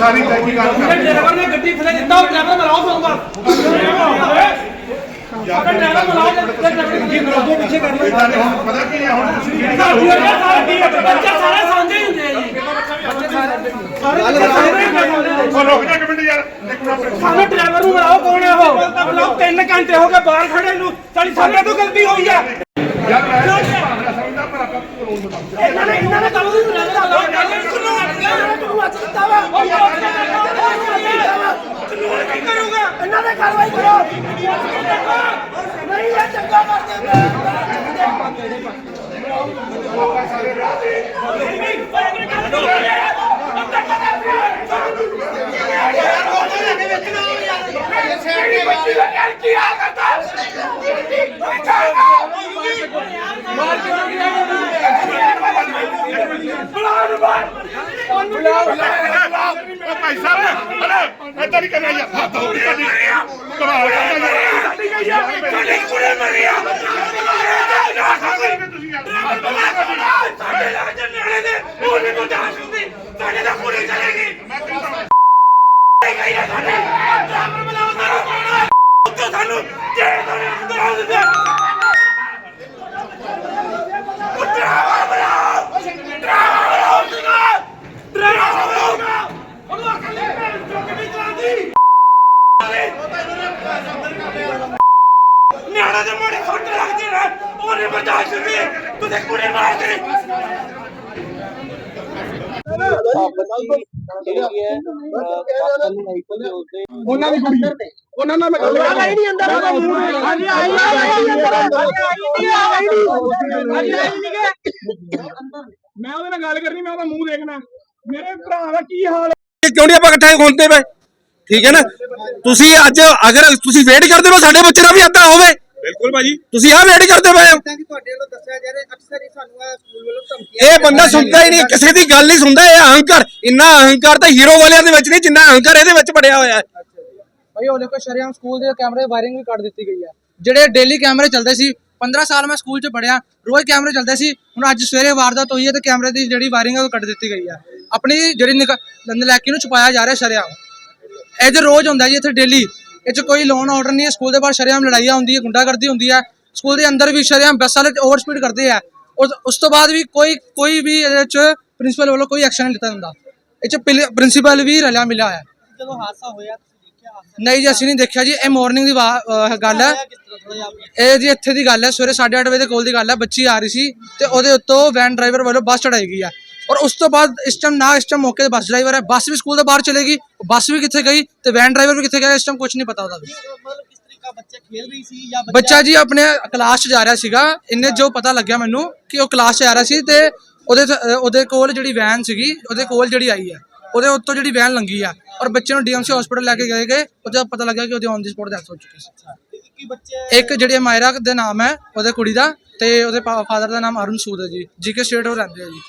ਸਾਰੀ ਤਹਿਕੀਕਾਤ ਕਰਦੇ। ਡਰਾਈਵਰ ਨੇ ਗੱਡੀ ਥੱਲੇ ਦਿੱਤਾ ਉਹ ਡਰਾਈਵਰ ਮਲਾਓ ਫੋਨ ਕਰ ਆਪਣਾ ਡਰਾਈਵਰ ਮਲਾਓ ਤੇ ਡਰਾਈਵਰ ਦੀ ਬਰੋਬਰ ਪਿੱਛੇ ਕਰ ਲਓ। ਇਹਨਾਂ ਨੇ ਹੁਣ ਪਤਾ ਕੀ ਹੈ ਹੁਣ ਤੁਸੀਂ ਜਿਹੜੀ ਸਾਡੀ ਇਹ ਸਾਡੀ ਬੱਚੇ ਸਾਰੇ ਸਾਂਝੇ ਹੀ ਹੁੰਦੇ ਆ ਜੀ। ਆ। ਸਾਨੂੰ ਡਰਾਈਵਰ ਨੂੰ ਮਲਾਓ ਕੌਣ ਹੈ ਉਹ? ਮਲਾਓ 3 ਘੰਟੇ ਹੋ ਗਏ ਬਾਹਰ ਖੜੇ ਨੂੰ। ਸਾਡੀ ਸਾਡੇ ਤੋਂ ਗਲਤੀ ਹੋਈ ਹੈ ਯਾਰ ਮੈਂ ਸਮਝਦਾ ਪਰ ਆਪਾਂ ਇਹਨਾਂ ਨੇ ਇਹਨਾਂ ਨੇ ਕੰਮ ਨਹੀਂ ਕਰਿਆ ਕਾਨੂੰਨ ਕੀ ਕਰੂਗਾ ਇਹਨਾਂ ਨੇ ਕਾਰਵਾਈ ਕਰੋ। ਨਹੀਂ ਇਹ ਚੰਗਾ ਕਰਦੇ ਉਹ ਭਾਈ ਸਾਹਿਬ ਹਲੋ ਏਦਾਂ ਨਹੀਂ ਕਰਨਾ ਯਾਰ ਹੱਥ ਹੋ ਗਈ ਤੁਹਾਡੀ ਕਮਾਲ ਕਰਦਾ ਯਾਰ ਸਾਡੀ ਗਈ ਆ ਸਾਡੀ ਕੁੜੇ ਮਰੀ ਆ ਸਾਡੇ ਲੱਗ ਜੰਨੇ ਨੇ ਉਹ ਨਹੀਂ ਬਰਦਾਸ਼ਤ ਹੁੰਦੀ ਸਾਡੇ ਦਾ ਕੁੜੀ ਚਲੇਗੀ ਗਈ ਆ ਸਾਡੇ ਡਰਾਈਵਰ ਬਣਾਓ ਸਾਰਾ ਕੋਣਾ ਉੱਤੋਂ ਸਾਨੂੰ ਜੇਲ੍ਹ ਤੋਂ ਅੰਦਰ ਆ ਦਿੰਦੇ ਡਰਾਈਵਰ ਬਣਾਓ ਡਰਾਈਵਰ ਬਣਾਓ ਸੀਗਾ ਡਰਾਈਵਰ ਬਣਾਓ ਉਹਨੂੰ ਅਕਲ ਨਹੀਂ ਭੈਣ ਚੁੱਕ ਨਹੀਂ ਚਲਾਉਂਦੀ ਨਿਆਣਾ ਦੇ ਮੋੜੇ ਫੱਟ ਲੱਗਦੇ ਨੇ ਉਹਨੇ ਬਰਦਾਸ਼ਤ ਨਹੀਂ। ਤੂੰ ਤੇ ਕੁੜੇ ਮਾਰਦੇ ਉਹਨਾਂ ਦੀ ਕੁੜੀ ਉਹਨਾਂ ਨਾਲ ਮੈਂ ਗੱਲ ਆਈ ਨਹੀਂ ਅੰਦਰ। ਉਹਦਾ ਮੂੰਹ ਹਾਂਜੀ ਆਈ ਆਈ ਅੰਦਰ। ਆਈ ਨਹੀਂ ਮੈਂ ਉਹਦੇ ਨਾਲ ਗੱਲ ਕਰਨੀ ਮੈਂ ਉਹਦਾ ਮੂੰਹ ਦੇਖਣਾ। ਮੇਰੇ ਭਰਾ ਦਾ ਕੀ ਹਾਲ ਕਿਉਂ ਨਹੀਂ ਆਪਾਂ ਇਕੱਠੇ ਹੁੰਦੇ ਪਏ? ਠੀਕ ਹੈ ਨਾ? ਤੁਸੀਂ ਅੱਜ ਅਗਰ ਤੁਸੀਂ ਵੇਟ ਕਰਦੇ ਹੋ ਸਾਡੇ ਬੱਚੇ ਦਾ ਵੀ ਏਦਾਂ ਹੋਵੇ। ਬਿਲਕੁਲ ਭਾਜੀ। ਤੁਸੀਂ ਆਹ ਵੇਟ ਕਰਦੇ ਪਏ ਹੋ? ਕਿ ਤੁਹਾਡੇ ਵੱਲੋਂ ਦੱਸਿਆ ਜਾ ਰਿਹਾ ਅਕਸਰ ਹੀ ਸਾਨੂੰ ਆ ਸਕੂਲ ਵੱਲੋਂ ਧਮਕੀਆਂ ਇਹ ਬੰਦਾ ਸੁਣਦਾ ਹੀ ਨਹੀਂ ਕਿਸੇ ਦੀ ਗੱਲ ਨਹੀਂ ਸੁਣਦਾ ਇਹ ਅਹੰਕਾਰ ਇੰਨਾ ਅਹੰਕਾਰ ਤਾਂ ਹੀਰੋ ਵਾਲਿਆਂ ਦੇ ਵਿੱਚ ਨਹੀਂ ਜਿੰਨਾ ਅਹੰਕਾਰ ਇਹਦੇ ਵਿੱਚ ਬੜਿਆ ਹੋਇਆ ਹੈ। ਭਾਈ ਉਹਨੇ ਕੋ ਸ਼ਰਿਆਮ ਸਕੂਲ ਦੇ ਕੈਮਰੇ ਵਾਇਰਿੰਗ ਵੀ ਕੱਢ ਦਿੱਤੀ ਗਈ ਹੈ। ਜਿਹੜੇ ਡੇਲੀ ਕੈਮਰੇ ਚੱਲਦੇ ਸੀ 15 ਸਾਲ ਮੈਂ ਸਕੂਲ 'ਚ ਪੜਿਆ ਰੋਜ਼ ਕੈਮਰੇ ਚੱਲਦੇ ਸੀ ਹੁਣ ਅੱਜ ਸਵੇਰੇ ਵਾਰਦਾਤ ਹੋਈ ਹੈ ਤੇ ਕੈਮਰੇ ਦੀ ਜਿਹੜੀ ਵਾਇਰਿੰਗ ਹੈ ਉਹ ਕੱਢ ਦਿੱਤੀ ਗਈ ਹੈ। ਆਪਣੀ ਜਿਹੜੀ ਨਲਾਇਕੀ ਨੂੰ ਛੁਪਾਇਆ ਜਾ ਰਿਹਾ ਸ਼ਰਿਆਮ। ਇਹ ਤੇ ਰੋਜ਼ ਹੁੰਦਾ ਜੀ ਇੱਥੇ ਡੇਲੀ ਇਹ 'ਚ ਕੋਈ ਲੋਨ ਆਰਡਰ ਨਹੀਂ ਹੈ। ਸਕੂਲ ਦੇ ਬਾਹਰ ਸ਼ਰਿਆਮ ਲੜਾਈਆਂ ਹੁੰਦੀ ਹੈ ਗੁੰਡਾਗਰਦੀ ਹੁੰਦੀ ਹੈ। ਸਕੂਲ ਦੇ ਅੰਦਰ ਵੀ ਸ਼ਰਿਆਮ ਬੱਸ ਵਾਲੇ ਓਵਰ ਸਪੀਡ ਕਰਦੇ ਆ। ਉਸ ਤੋਂ ਬਾਅਦ ਵੀ ਕੋਈ ਕੋਈ ਵੀ ਇਹਦੇ 'ਚ ਪ੍ਰਿੰਸੀਪਲ ਵੱਲੋਂ ਕੋਈ ਐਕਸ਼ਨ ਨਹੀਂ ਲਿੱਤਾ ਜਾਂਦਾ। ਇਹ 'ਚ ਪ੍ਰਿੰਸੀਪਲ ਵੀ ਰਲਿਆ ਮਿਲਿਆ ਹੈ ਜਦੋਂ ਹਾਦਸਾ ਹੋਇਆ ਤੁਸੀਂ ਦੇਖਿਆ ਹਾਦਸਾ ਨਹੀਂ ਜੀ ਅਸੀਂ ਨਹੀਂ ਦੇਖਿਆ ਜੀ। ਇਹ ਮਾਰਨਿੰਗ ਦੀ ਗੱਲ ਹੈ। ਇਹ ਜੀ ਇੱਥੇ ਦੀ ਗੱਲ ਹੈ। ਸਵੇਰੇ 8:30 ਵਜੇ ਦੇ ਕੋਲ ਦੀ ਗੱਲ ਹੈ। ਬੱਚੀ ਆ ਰਹੀ ਸੀ ਤੇ ਉਹਦੇ ਉੱਤੋਂ ਵੈਨ ਡਰਾਈਵਰ ਵੱਲੋਂ ਬੱਸ ਚੜਾਈ ਗਈ ਹੈ। ਔਰ ਉਸ ਤੋਂ ਬਾਅਦ ਇਸ ਟਾਈਮ ਨਾ ਇਸ ਟਾਈਮ ਮੌਕੇ ਤੇ ਬੱਸ ਡਰਾਈਵਰ ਹੈ ਬੱਸ ਵੀ ਸਕੂਲ ਦੇ ਬਾਹਰ ਚਲੇਗੀ ਬੱਸ ਵੀ ਕਿੱਥੇ ਗਈ ਤੇ ਵੈਨ ਡਰਾਈਵਰ ਵੀ ਕਿੱਥੇ ਗਿਆ ਇਸ ਟਾਈਮ ਕੁਝ ਨਹੀਂ ਪਤਾ ਉਹਦਾ ਵੀ ਮਤਲਬ ਕਿਸ ਤਰੀਕਾ ਬੱਚਾ ਖੇਲ ਰਹੀ ਸੀ ਜਾਂ ਬੱਚਾ ਜੀ ਆਪਣੇ ਕਲਾਸ 'ਚ ਜਾ ਰਿਹਾ ਸੀਗਾ ਇਹਨੇ ਜੋ ਪਤਾ ਲੱਗਿਆ ਮੈਨੂੰ ਕਿ ਉਹ ਕਲਾਸ 'ਚ ਜਾ ਰਿਹਾ ਸੀ ਤੇ ਉਹਦੇ ਉਹਦੇ ਕੋਲ ਜਿਹੜੀ ਵੈਨ ਸੀਗੀ ਉਹਦੇ ਕੋਲ ਜਿਹੜੀ ਆਈ ਹੈ ਉਹਦੇ ਉੱਤੋਂ ਜਿਹੜੀ ਵੈਨ ਲੰਗੀ ਆ ਔਰ ਬੱਚੇ ਨੂੰ ਡੀਐਮਸੀ ਹਸਪੀਟਲ ਲੈ ਕੇ ਗਏ ਗਏ ਉਹ ਜਦ ਪਤਾ ਲੱਗਾ ਕਿ ਉਹਦੇ ਔਨ ਦੀ ਸਪੋਟ ਡੈਥ ਹੋ ਚੁੱਕੀ ਸੀ ਇੱਕ ਜਿਹੜੀ ਮਾਇਰਾ ਦੇ ਨਾਮ ਹੈ ਉਹਦੇ ਕੁੜੀ ਦਾ ਤੇ ਉਹਦੇ ਫਾਦਰ ਦਾ ਨਾਮ ਅਰੁਣ ਸੂਦ ਹੈ ਜੀ ਜੀਕੇ ਸਟੇਟ ਉਹ ਰਹਿੰਦੇ ਆ ਜੀ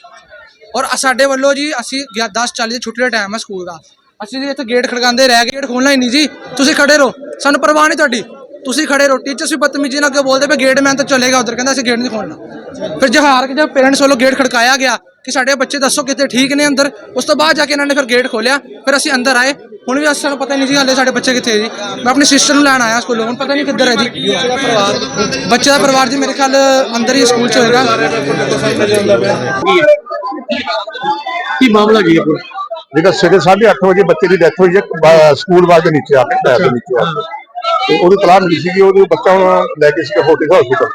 ਔਰ ਸਾਡੇ ਵੱਲੋਂ ਜੀ ਅਸੀਂ 10:40 ਦੀ ਛੁੱਟੀ ਦਾ ਟਾਈਮ ਹੈ ਸਕੂਲ ਦਾ। ਅਸੀਂ ਜੀ ਇੱਥੇ ਗੇਟ ਖੜਕਾਉਂਦੇ ਰਹਿ ਗਏ ਗੇਟ ਖੋਲਣਾ ਹੀ ਨਹੀਂ ਜੀ। ਤੁਸੀਂ ਖੜੇ ਰਹੋ। ਸਾਨੂੰ ਪਰਵਾਹ ਨਹੀਂ ਤੁਹਾਡੀ। ਤੁਸੀਂ ਖੜੇ ਰਹੋ। ਟੀਚਰਸ ਵੀ ਬਦਤਮੀਜ਼ੀ ਨਾਲ ਅੱਗੇ ਬੋਲਦੇ ਪਏ ਗੇਟ ਮੈਨ ਤਾਂ ਚਲੇਗਾ ਉਧਰ, ਕਹਿੰਦਾ ਅਸੀਂ ਗੇਟ ਨਹੀਂ ਖੋਲਣਾ। ਫਿਰ ਜਹਾਰ ਕੇ ਜਦ ਪੇਰੈਂਟਸ ਵੱਲੋਂ ਗੇਟ ਖੜਕਾਇਆ ਗਿਆ ਕਿ ਸਾਡੇ ਬੱਚੇ ਦੱਸੋ ਕਿਤੇ ਠੀਕ ਨੇ ਅੰਦਰ। ਉਸ ਤੋਂ ਬਾਅਦ ਜਾ ਕੇ ਇਹਨਾਂ ਨੇ ਫਿਰ ਗੇਟ ਖੋਲਿਆ। ਫਿਰ ਅਸੀਂ ਅੰਦਰ ਆਏ। ਹੁਣ ਵੀ ਅਸੀਂ ਸਾਨੂੰ ਪਤਾ ਨਹੀਂ ਜੀ ਹਾਲੇ ਸਾਡੇ ਬੱਚੇ ਕਿੱਥੇ ਜੀ। ਮੈਂ ਆਪਣੀ ਸਿਸਟਰ ਨੂੰ ਲੈਣ ਆਇਆ ਸਕੂਲੋਂ। ਹੁਣ ਪਤਾ ਨਹੀਂ ਕਿੱਧਰ ਹੈ ਜੀ। ਬੱਚੇ ਦਾ ਪਰਿਵਾਰ ਜੀ ਮੇਰੇ ਖਿਆਲ ਅੰਦਰ ਹੀ ਸਕੂਲ ਚ ਹੋਏਗਾ। ਕੀ ਮਾਮਲਾ ਕੀ ਹੈ ਪੂਰਾ? ਜਿਹੜਾ ਸਵੇਰੇ 8:30 ਵਜੇ ਬੱਚੇ ਦੀ ਡੈਥ ਹੋਈ ਹੈ ਬਾ- ਸਕੂਲ ਵਾਲ ਦੇ ਨੀਚੇ ਆ ਕੇ ਪੈਰ ਦੇ ਨੀਚੇ ਆ ਕੇ। ਤੇ ਉਹਦੀ ਤਲਾਹ ਮਿਲੀ ਸੀ ਕਿ ਉਹਦੇ ਬੱਚਾ ਹੁਣ ਲੈ ਕੇ ਸੀ ਹੋਟਲ ਹਸਪੀਟਲ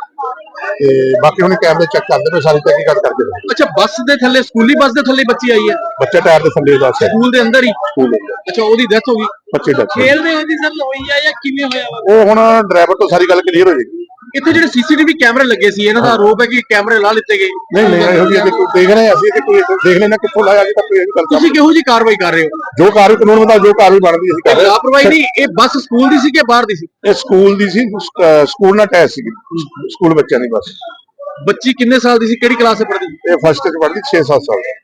ਤੇ ਬਾਕੀ ਹੁਣ ਕੈਮਰੇ ਚੈੱਕ ਕਰਦੇ ਪਏ ਸਾਰੀ ਤਹਿਕੀਕਾਤ ਕਰਦੇ ਪਏ ਅੱਛਾ ਬੱਸ ਦੇ ਥੱਲੇ ਸਕੂਲੀ ਬੱਸ ਦੇ ਥੱਲੇ ਬੱਚੀ ਆਈ ਹੈ? ਬੱਚਾ ਟਾਇਰ ਦੇ ਥੱਲੇ ਦਾ ਸੀ ਸਕੂਲ ਦੇ ਅੰਦਰ ਹੀ? ਸਕੂਲ ਦੇ ਅੰਦਰ। ਅੱਛਾ ਉਹਦੀ ਡੈਥ ਹੋ ਗਈ। ਬੱਚੇ ਦਾ ਖੇਲਦੇ ਹੋਏ ਦੀ ਸਰ ਹੋਈ ਹੈ ਜਾਂ ਕਿਵੇਂ ਹੋਇਆ? ਵਾ ਉਹ ਹੁਣ ਡਰਾਈਵਰ ਤੋਂ ਸਾਰੀ ਗੱਲ ਕਲੀਅਰ ਹੋ ਜਾਏਗੀ। ਇੱਥੇ ਜਿਹੜੇ ਸੀਸੀਟੀਵੀ ਕੈਮਰੇ ਲੱਗੇ ਸੀ ਇਹਨਾਂ ਦਾ ਆਰੋਪ ਹੈ ਕਿ ਕੈਮਰੇ ਲਾ ਲਿੱਤੇ ਗਏ। ਨਹੀਂ ਨਹੀਂ ਇਹੋ ਜਿਹੀ ਕੋਈ ਦੇਖ ਰਹੇ ਅਸੀਂ ਕਿ ਕੋਈ ਦੇਖ ਲੈਣਾ ਕਿੱਥੋਂ ਲਾਇਆ ਜੀ ਤਾਂ ਕੋਈ ਇਹ ਗੱਲ ਤੁਸੀਂ ਕਿਹੋ ਜੀ ਕਾਰਵਾਈ ਕਰ ਰਹੇ ਹੋ? ਜੋ ਕਾਰਵਾਈ ਕਾਨੂੰਨ ਮੁਤਾਬਕ ਜੋ ਕਾਰਵਾਈ ਬਣਦੀ ਅਸੀਂ ਕਰ ਰਹੇ ਲਾਪਰਵਾਹੀ ਨਹੀਂ ਇਹ ਬੱਸ ਸਕੂਲ ਦੀ ਸੀ ਕਿ ਬਾਹਰ ਦੀ ਸੀ? ਇਹ ਸਕੂਲ ਦੀ ਸੀ ਸਕੂਲ ਨਾਲ ਟੈਸ ਸੀ ਸਕੂਲ ਬੱਚਿਆਂ ਦੀ ਬਸ। ਬੱਚੀ ਕਿੰਨੇ ਸਾਲ ਦੀ ਸੀ ਕਿਹੜੀ ਕਲਾਸ 'ਚ ਪੜ੍ਹਦੀ ਇਹ ਫਸਟ ਚ ਪੜ੍ਹਦੀ 6-7 ਸਾਲ ਦੀ।